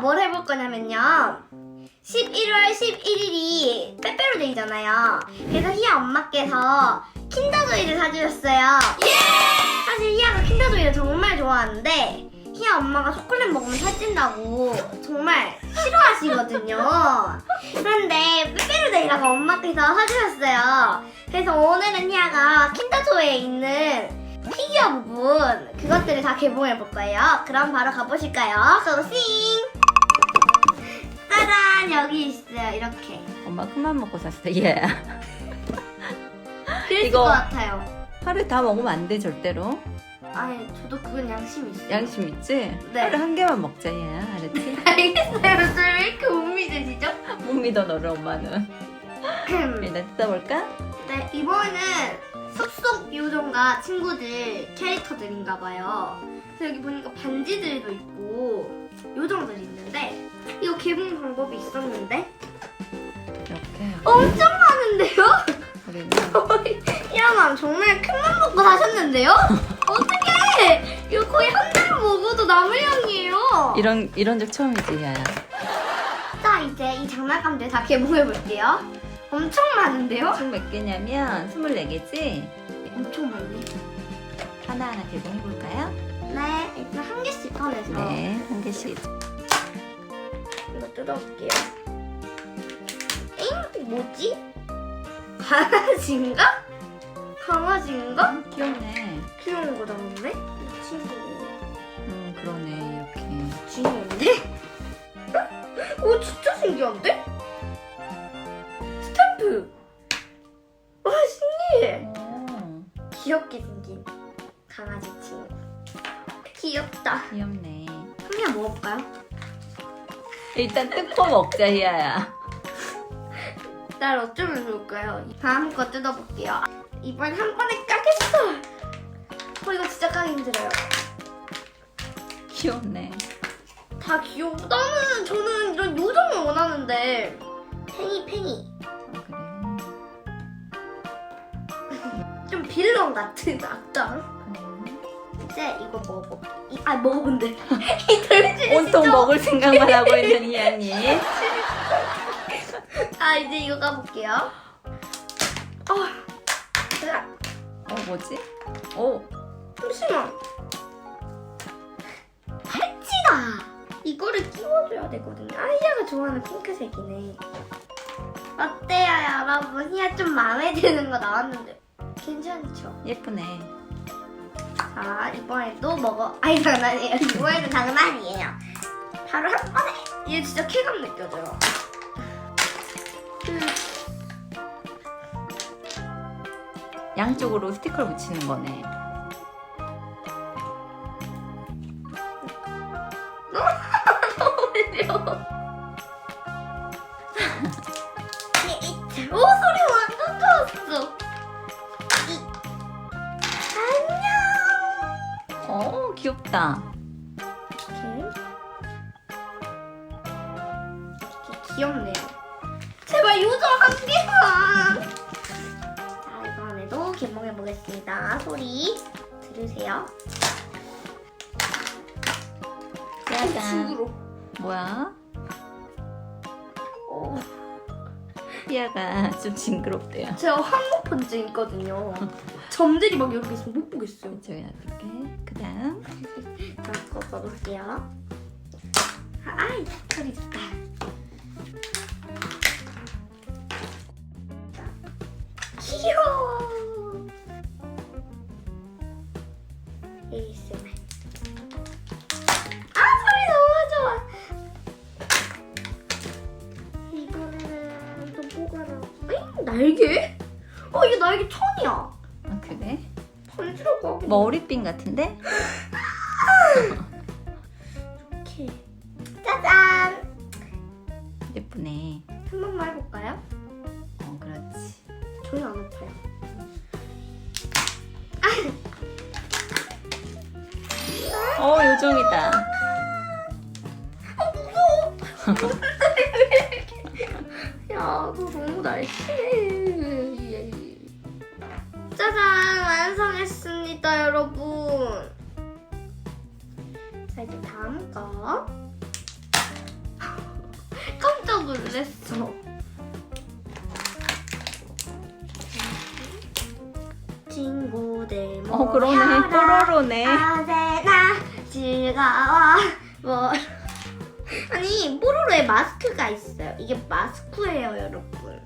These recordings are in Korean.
뭘 해볼 거냐면요. 11월 11일이 빼빼로데이잖아요. 그래서 희야 엄마께서 킨더조이를 사주셨어요. 사실 희야가 킨더조이를 정말 좋아하는데 희야 엄마가 초콜릿 먹으면 살찐다고 정말 싫어하시거든요. 그런데 빼빼로데이라고 엄마께서 사주셨어요. 그래서 오늘은 희야가 킨더조이에 있는 피규어 부분 그것들을 다 개봉해 볼 거예요. 그럼 바로 가보실까요? 고싱! 짜잔 여기 있어요. 이렇게. 엄마 큰맘 먹고 샀어 얘야. 그랬을 이거- 것 같아요. 하루에 다 먹으면 안 돼 절대로. 아니 저도 그건 양심 있어요. 양심 있지? 네. 하루에 한 개만 먹자 얘야. 알았지? 알겠어요. 저왜 이렇게 못 믿으시죠? 못 믿어 너를 엄마는. 일단 뜯어볼까? 네 이번에는 숲속 요정과 친구들 캐릭터들인가 봐요. 그래서 여기 보니까 반지들도 있고 방법이 있었는데 이렇게 엄청 많은데요? 우리는 야만 정말 큰 맘 먹고 사셨는데요? 어떡해! 이거 거의 한 달 먹어도 남을 양이에요. 이런 이런 적 처음이지 얘야. 자 이제 이 장난감들 다 개봉해 볼게요. 엄청 많은데요? 총 몇 개냐면 24개지? 엄청 많네. 하나하나 개봉해 볼까요? 네, 일단 한 개씩 꺼내서 네, 한 개씩. 이거 뜯어볼게요. 엥? 뭐지? 강아지인가? 강아지인가? 음, 귀엽네. 귀여운 거 나오는데? 이 친구 일단 뜯고 먹자 희야야. 날 어쩌면 좋을까요? 다음 거 뜯어볼게요. 이번 한 번에 까겠어. 어 이거 진짜 까기 힘들어요. 귀엽네. 다 귀여워. 나는 저는 이런 요정을 원하는데 팽이 팽이 어, 그래. 좀 빌런 같은 악당. 이제 이거 먹어. 이, 아 먹어본대. 이 돌지 온통 먹을 생각만 하고 있는 희야님. 아 이제 이거 까볼게요. 어. 으악, 어 뭐지? 오, 잠시만. 팔찌다. 이거를 끼워줘야 되거든요. 아이야가 좋아하는 핑크색이네. 어때요, 여러분? 희야 좀 마음에 드는 거 나왔는데 괜찮죠? 예쁘네. 자, 이번에도 먹어. 아니 장난이에요. 이번에는 장난이에요. 바로 한 번에. 얘 진짜 쾌감 느껴져요. 음, 양쪽으로 스티커를 붙이는 거네. 귀엽다. 이렇게. 이렇게 귀엽네요. 제발 요정 한 개만. 자 이번에도 개봉해 보겠습니다. 소리 들으세요. 짜잔. 죽으로. 뭐야? 희야가 좀 징그럽대요. 제가 항목펀증 있거든요. 점들이 막 여기 있으면 못 보겠어요. 이쪽에 놔둘게. 그 다음. 다음 거 먹을게요. 아, 아이, 소리 좋다. 귀여워. ASMR. 아, 날개? 어, 이게 날개 천이야. 아, 그래? 번지라고 하긴 머리핀 같은데? 이렇게. 짜잔! 예쁘네. 한 번만 해볼까요? 어, 그렇지. 전혀 안 아파요. 어, 요정이다. 야, 너 날씬해. 짜잔! 완성했습니다, 여러분. 자, 이제 다음 거. 그랬어. 친구들 어 그러네. 뽀로로네 언제나 즐거워. 뭐 아니 뽀로로에 마스크가 있어요. 이게 마스크예요, 여러분.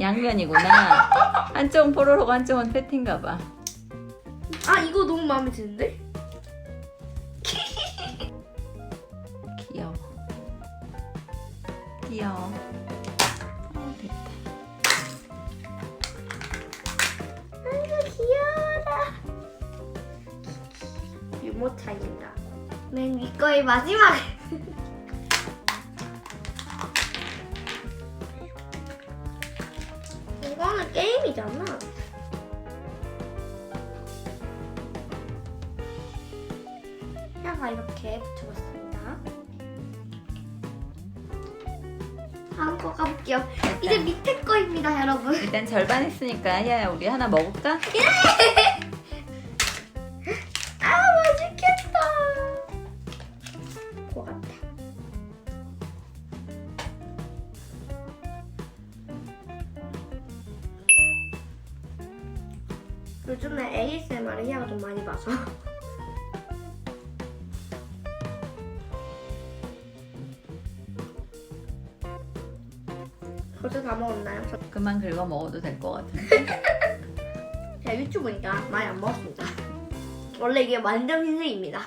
양면이구나 한쪽은 뽀로로고 한쪽은 패티인가 봐 아 이거 너무 마음에 드는데? 귀여워 귀여워 어, 됐다. 아이고 귀여워라. 유모차입니다. 맨 위거의 마지막. 게임이잖아. 혀가 이렇게 붙여봤습니다. 다음 거 가볼게요. 이제 밑에 거입니다, 여러분. 일단 절반 했으니까 야야 우리 하나 먹을까? 아 요즘에 ASMR을 희야가 좀 많이 봐서. 벌써 다 먹었나요? 저- 그만 긁어 먹어도 될 것 같은데 제가 유튜브니까 많이 안 먹었습니다. 원래 이게 완전 흰색입니다.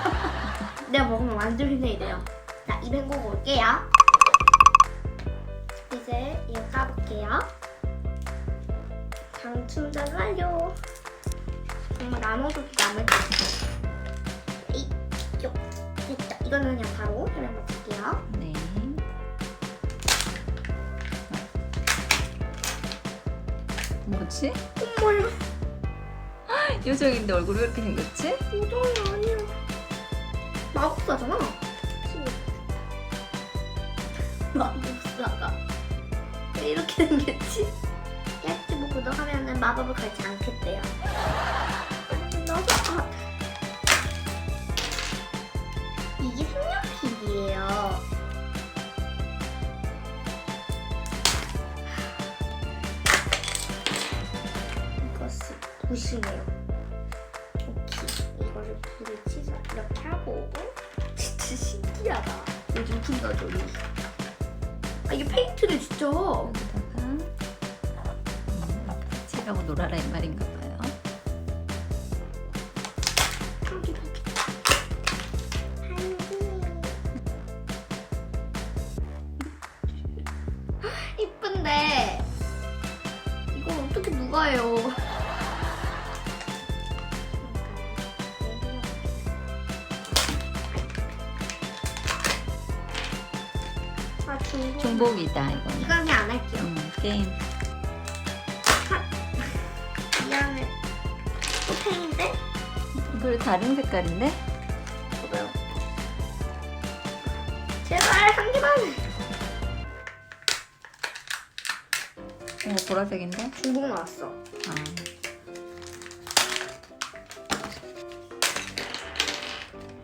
내가 먹으면 완전 흰색이 돼요. 자, 입 헹구고 올게요. 이제 이거 까볼게요. 장 충전 완료. 정말 나눠줘도 남을 것 같아요. 이, 요, 됐다. 이거는 그냥 바로 그냥 맞출게요. 네 뭐지? 어머야, 요정인데 얼굴이 왜 이렇게 생겼지? 우정이 아니야. 마법사잖아. 마법사가 왜 이렇게 생겼지? 야채 구독하면은 마법을 걸지 않겠대요. 이게 색연필이에요. 이것이 붓이네요. 오케이. 이거를 불을 치서 이렇게 하고 진짜 신기하다. 요즘 분다 조리. 아 이게 페인트를 진짜. 칠하고 놀아라 이 말인가 봐요 한개 이쁜데 이걸 어떻게 누가 해요? 아 중복. 중복이다 이거는 이건 그냥 안 할게요. 음, 게임 또 팽인데? 그래 다른 색깔인데? 뭐요? 제발 한 개만. 어 보라색인데? 중복 나왔어. 아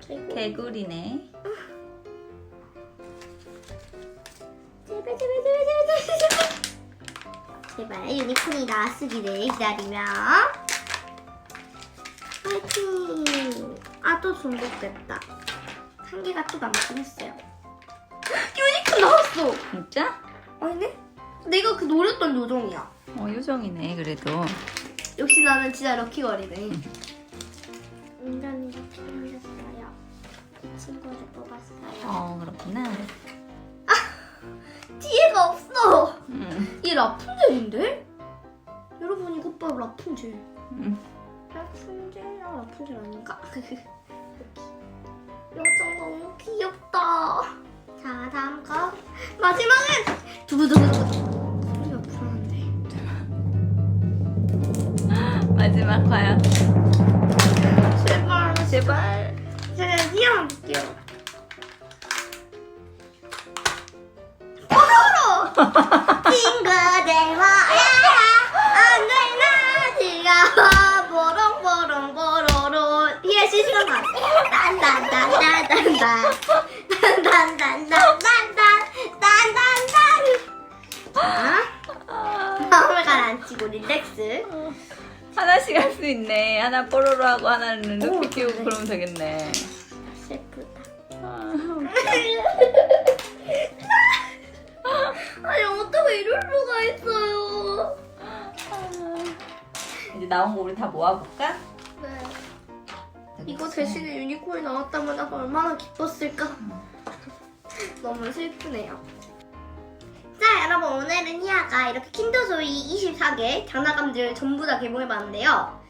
그리고 개구리네 제발 제발 제발 제발 제발 제발 제발 유니콘이 나왔으기를 기다리며 파이팅 아또 중복됐다. 한 개가 또 남긴 했어요. 유니콘 나왔어. 진짜? 아니네? 내가 그 노렸던 요정이야. 어 요정이네 그래도. 역시 나는 진짜 럭키걸이네. 운전이 이렇게 생겼어요. 이 친구를 뽑았어요. 어 그렇구나. 뒤에가 없어. 음, 얘 라푼젤인데? 여러분 이것 봐 라푼젤. 음. 라푼젤이랑 라푼젤 아닌가? 여정 너무 귀엽다. 자 다음 거. 마지막은 두구두구두구 소리가 불안한데. 마지막 과연. 제발 제발. 제가 희망 볼게요 뽀로로 마음을 가라앉히고 릴렉스. 하나씩 할 수 있네. 하나 뽀로로 하고 하나는 루피 오, 키우고 그러면 되겠네. 슬프다. 아, 아니 어떻게 이럴 수가 있어요. 이제 나온 거 우리 다 모아볼까? 네. 이거 대신에 유니콘이 나왔다면 나도 얼마나 기뻤을까? 너무 슬프네요. 자, 여러분 오늘은 희아가 이렇게 킨더조이 24개 장난감들을 전부 다 개봉해봤는데요.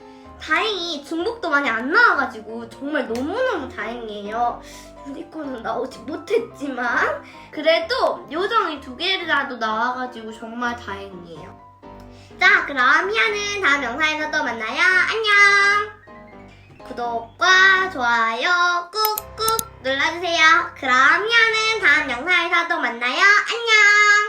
다행히 중복도 많이 안 나와가지고 정말 너무너무 다행이에요. 유니콘은 나오지 못했지만 그래도 요정이 두 개라도 나와가지고 정말 다행이에요. 자, 그럼 희아는 다음 영상에서 또 만나요. 안녕! 구독과 좋아요 꾹꾹 눌러주세요. 그럼 희아는 다음 영상에서 또 만나요. 안녕!